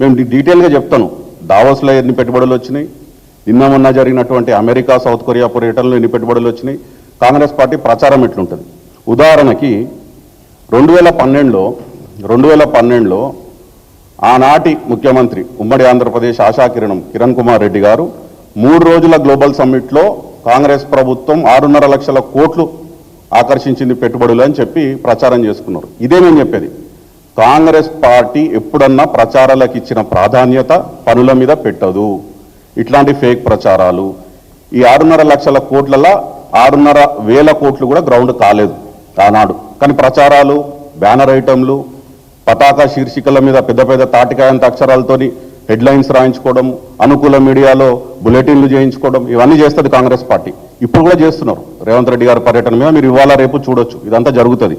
మేము డీటెయిల్గా చెప్తాను. దావోస్లో ఎన్ని పెట్టుబడులు వచ్చినాయి? నిన్న మొన్న జరిగినటువంటి అమెరికా సౌత్ కొరియా పర్యటనలో ఎన్ని పెట్టుబడులు వచ్చినాయి? కాంగ్రెస్ పార్టీ ప్రచారం ఎట్లుంటుంది? ఉదాహరణకి రెండు వేల పన్నెండులో రెండు వేల పన్నెండులో ఆనాటి ముఖ్యమంత్రి ఉమ్మడి ఆంధ్రప్రదేశ్ ఆశాకిరణం కిరణ్ కుమార్ రెడ్డి గారు మూడు రోజుల గ్లోబల్ సమ్మిట్లో కాంగ్రెస్ ప్రభుత్వం ఆరున్నర లక్షల కోట్లు ఆకర్షించింది పెట్టుబడులు అని చెప్పి ప్రచారం చేసుకున్నారు. ఇదే నేను చెప్పేది. కాంగ్రెస్ పార్టీ ఎప్పుడన్నా ప్రచారాలకు ఇచ్చిన ప్రాధాన్యత పనుల మీద పెట్టదు. ఇట్లాంటి ఫేక్ ప్రచారాలు. ఈ ఆరున్నర లక్షల కోట్లలో ఆరున్నర వేల కోట్లు కూడా గ్రౌండ్ కాలేదు ఆనాడు. కానీ ప్రచారాలు బ్యానర్ ఐటెంలు పతాక శీర్షికల మీద పెద్ద పెద్ద తాటికాయంత అక్షరాలతోని హెడ్లైన్స్ రాయించుకోవడం అనుకూల మీడియాలో బులెటిన్లు చేయించుకోవడం ఇవన్నీ చేస్తుంది కాంగ్రెస్ పార్టీ. ఇప్పుడు కూడా చేస్తున్నారు. రేవంత్ రెడ్డి గారి పర్యటన మీద మీరు ఇవాళ రేపు చూడొచ్చు. ఇదంతా జరుగుతుంది.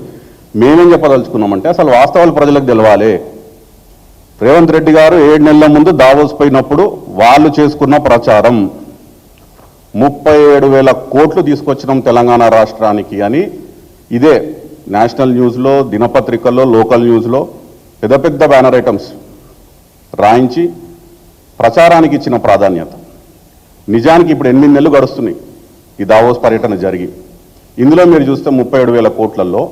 మేమేం చెప్పదలుచుకున్నామంటే అసలు వాస్తవాలు ప్రజలకు తెలవాలి. రేవంత్ రెడ్డి గారు ఏడు నెలల ముందు దావోస్ పోయినప్పుడు వాళ్ళు చేసుకున్న ప్రచారం. ముప్పై ఏడు వేల కోట్లు తీసుకొచ్చినాం తెలంగాణ రాష్ట్రానికి అని ఇదే నేషనల్ న్యూస్లో దినపత్రికల్లో లోకల్ న్యూస్లో పెద్ద పెద్ద బ్యానర్ ఐటమ్స్ రాయించి ప్రచారానికి ఇచ్చిన ప్రాధాన్యత. నిజానికి ఇప్పుడు ఎనిమిది నెలలు గడుస్తున్నాయి ఈ దావోస్ పర్యటన జరిగి. ఇందులో మీరు చూస్తే ముప్పై ఏడు వేల కోట్లలో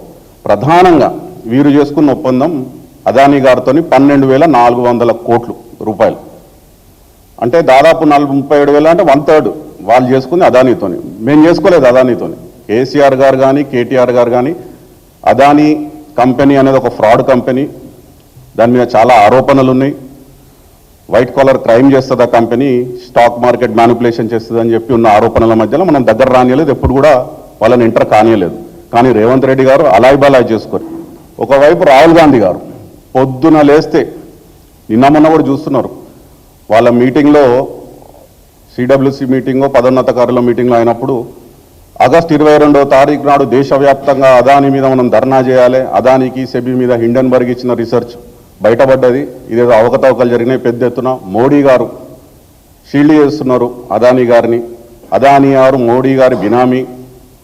ప్రధానంగా వీరు చేసుకున్న ఒప్పందం అదానీ గారితో పన్నెండు వేల నాలుగు వందల కోట్లు రూపాయలు. అంటే దాదాపు నాలుగు ముప్పై ఏడు వేల అంటే వన్ థర్డ్ వాళ్ళు చేసుకుంది అదానీతోని. మేము చేసుకోలేదు అదానీతోని. కేసీఆర్ గారు కానీ కేటీఆర్ గారు కానీ అదానీ కంపెనీ అనేది ఒక ఫ్రాడ్ కంపెనీ. దాని మీద చాలా ఆరోపణలు ఉన్నాయి వైట్ కాలర్ క్రైమ్ చేస్తుంది ఆ కంపెనీ స్టాక్ మార్కెట్ మ్యానిపులేషన్ చేస్తుంది అని చెప్పి ఉన్న ఆరోపణల మధ్యలో మనం దగ్గర రానియలేదు. ఎప్పుడు కూడా వాళ్ళని ఎంటర్ కానియలేదు. కానీ రేవంత్ రెడ్డి గారు అలాయిబలాయి చేసుకొని. చేసుకోరు ఒకవైపు రాహుల్ గాంధీ గారు పొద్దున లేస్తే నిన్న మొన్న కూడా చూస్తున్నారు వాళ్ళ మీటింగ్లో సిడబ్ల్యూసి మీటింగో పదోన్నతకారుల మీటింగ్లో అయినప్పుడు ఆగస్ట్ ఇరవై రెండో తారీఖు నాడు దేశవ్యాప్తంగా అదాని మీద మనం ధర్నా చేయాలి అదానికి సెబీ మీద హిండన్బర్గ్ ఇచ్చిన రీసెర్చ్ బయటపడ్డది ఇదేదో అవకతవకలు జరిగినాయి పెద్ద ఎత్తున మోడీ గారు షీల్డ్ చేస్తున్నారు అదానీ గారిని. అదానీ గారు మోడీ గారి బినామీ.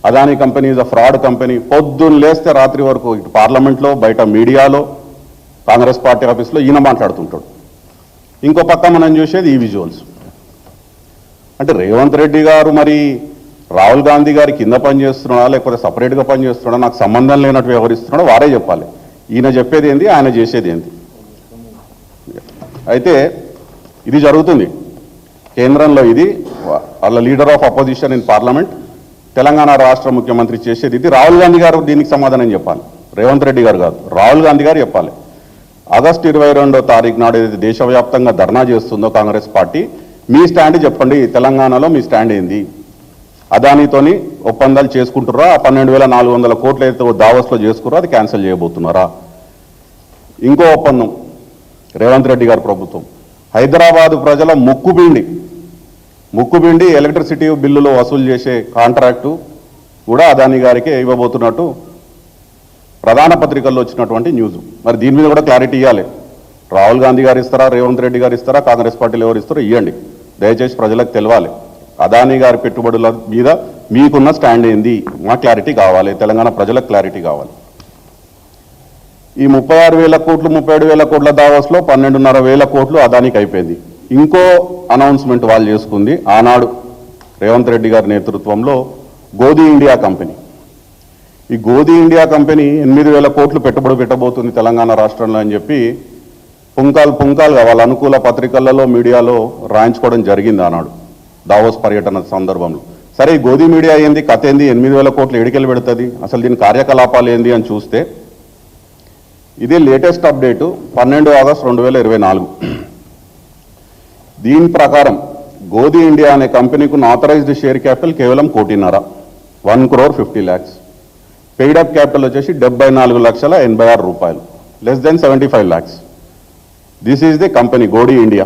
Adani company is a fraud company పొద్దున్న లేస్తే రాత్రి వరకు ఇటు పార్లమెంట్లో బయట మీడియాలో కాంగ్రెస్ పార్టీ ఆఫీస్లో ఈయన మాట్లాడుతుంటాడు. ఇంకో పక్క మనం చూసేది ఈ విజువల్స్ అంటే రేవంత్ రెడ్డి గారు మరి రాహుల్ గాంధీ గారి కింద పనిచేస్తున్నాడా లేకపోతే సపరేట్గా పనిచేస్తున్నాడా నాకు సంబంధం లేనట్టు వ్యవహరిస్తున్నాడో వారే చెప్పాలి. ఈయన చెప్పేది ఏంది ఆయన చేసేది ఏంది? అయితే ఇది జరుగుతుంది. కేంద్రంలో ఇది వాళ్ళ leader of opposition in parliament Telangana రాష్ట్ర ముఖ్యమంత్రి చేసేది ఇది. రాహుల్ గాంధీ గారు దీనికి సమాధానం చెప్పాలి. రేవంత్ రెడ్డి గారు కాదు. రాహుల్ గాంధీ గారు చెప్పాలి. ఆగస్టు ఇరవై రెండో తారీఖు నాడు ఏదైతే దేశవ్యాప్తంగా ధర్నా చేస్తుందో కాంగ్రెస్ పార్టీ మీ స్టాండ్ చెప్పండి. తెలంగాణలో మీ స్టాండ్ ఏంది? అదానితోని ఒప్పందాలు చేసుకుంటున్నారా ఆ పన్నెండు వేల నాలుగు వందల కోట్లు అయితే దావస్లో చేసుకున్నారో అది క్యాన్సిల్ చేయబోతున్నారా? ఇంకో ఒప్పందం. రేవంత్ రెడ్డి గారు ప్రభుత్వం. హైదరాబాదు ప్రజల ముక్కుబిండి ముక్కుబిండి ఎలక్ట్రిసిటీ బిల్లులు వసూలు చేసే కాంట్రాక్టు కూడా అదాని గారికి ఇవ్వబోతున్నట్టు ప్రధాన పత్రికల్లో వచ్చినటువంటి న్యూస్. మరి దీని మీద కూడా క్లారిటీ ఇవ్వాలి రాహుల్ గాంధీ గారు ఇస్తారా రేవంత్ రెడ్డి గారు ఇస్తారా కాంగ్రెస్ పార్టీలు ఎవరు ఇస్తారో ఇవ్వండి దయచేసి ప్రజలకు తెలవాలి. అదానీ గారి పెట్టుబడుల మీద మీకున్న స్టాండ్ ఏంది? మా క్లారిటీ కావాలి. తెలంగాణ ప్రజలకు క్లారిటీ కావాలి. ఈ ముప్పై ఆరు వేల కోట్లు ముప్పై ఏడు వేల కోట్ల దావాస్లో పన్నెండున్నర వేల కోట్లు అదానికి అయిపోయింది. ఇంకో అనౌన్స్మెంట్ వాళ్ళు చేసుకుంది ఆనాడు రేవంత్ రెడ్డి గారి నేతృత్వంలో గోధి ఇండియా కంపెనీ. ఈ గోధి ఇండియా కంపెనీ ఎనిమిది వేల కోట్లు పెట్టుబడి పెట్టబోతుంది తెలంగాణ రాష్ట్రంలో అని చెప్పి పుంకాలు పుంకాలుగా వాళ్ళ అనుకూల పత్రికలలో మీడియాలో రాయించుకోవడం జరిగింది ఆనాడు దావోస్ పర్యటన సందర్భంలో. సరే ఈ గోధి మీడియా ఏంది? కథ ఏంది? ఎనిమిది వేల కోట్లు ఎడికెళ్ళి పెడుతుంది? అసలు దీని కార్యకలాపాలు ఏంది అని చూస్తే ఇది లేటెస్ట్ అప్డేటు పన్నెండు ఆగస్ట్ రెండు వేల ఇరవై నాలుగు. దీని ప్రకారం గోధి ఇండియా అనే కంపెనీకి ఉన్న ఆథరైజ్డ్ షేర్ క్యాపిటల్ కేవలం కోటిన్నర one crore fifty lakhs. Paid up capital వచ్చేసి డెబ్బై నాలుగు లక్షల ఎనభై ఆరు రూపాయలు less than seventy five lakhs. This is the company Godi India.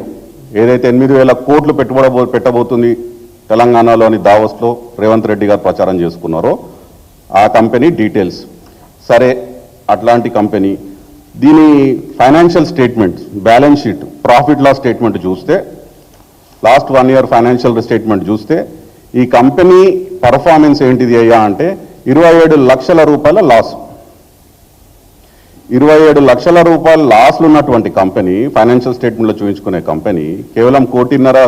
ఏదైతే ఎనిమిది వేల కోట్లు పెట్టుబడి పెట్టబోతుంది తెలంగాణలోని దావస్లో రేవంత్ రెడ్డి గారు ప్రచారం చేసుకున్నారో ఆ కంపెనీ డీటెయిల్స్. సరే అట్లాంటి కంపెనీ దీని financial statement balance sheet profit loss statement చూస్తే last one year financial statement చూస్తే ఈ కంపెనీ పర్ఫార్మెన్స్ ఏంటిది అయ్యా అంటే ఇరవై ఏడు లక్షల రూపాయల లాస్ ఇరవై ఏడు లక్షల రూపాయల లాస్లు ఉన్నటువంటి కంపెనీ ఫైనాన్షియల్ స్టేట్మెంట్లో చూపించుకునే కంపెనీ కేవలం కోటిన్నర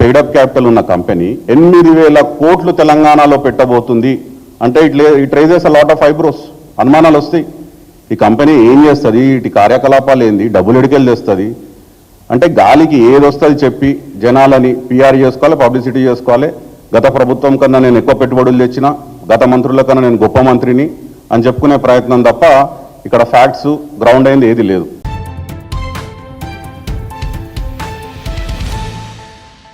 పెయిడప్ క్యాపిటల్ ఉన్న కంపెనీ ఎనిమిది వేల కోట్లు తెలంగాణలో పెట్టబోతుంది. అంటే ఇట్లే it raises a lot of eyebrows అనుమానాలు వస్తాయి. ఈ కంపెనీ ఏం చేస్తుంది? ఇటు కార్యకలాపాలు ఏంది? డబ్బులు ఎడికెళ్ళి తెస్తుంది? అంటే గాలికి ఏది వస్తుంది చెప్పి జనాలని పిఆర్ చేసుకోవాలి పబ్లిసిటీ చేసుకోవాలి. గత ప్రభుత్వం కన్నా నేను ఎక్కువ పెట్టుబడులు తెచ్చిన గత మంత్రుల కన్నా నేను గొప్ప మంత్రిని అని చెప్పుకునే ప్రయత్నం తప్ప ఇక్కడ ఫ్యాక్ట్స్ గ్రౌండ్ అయింది ఏది లేదు.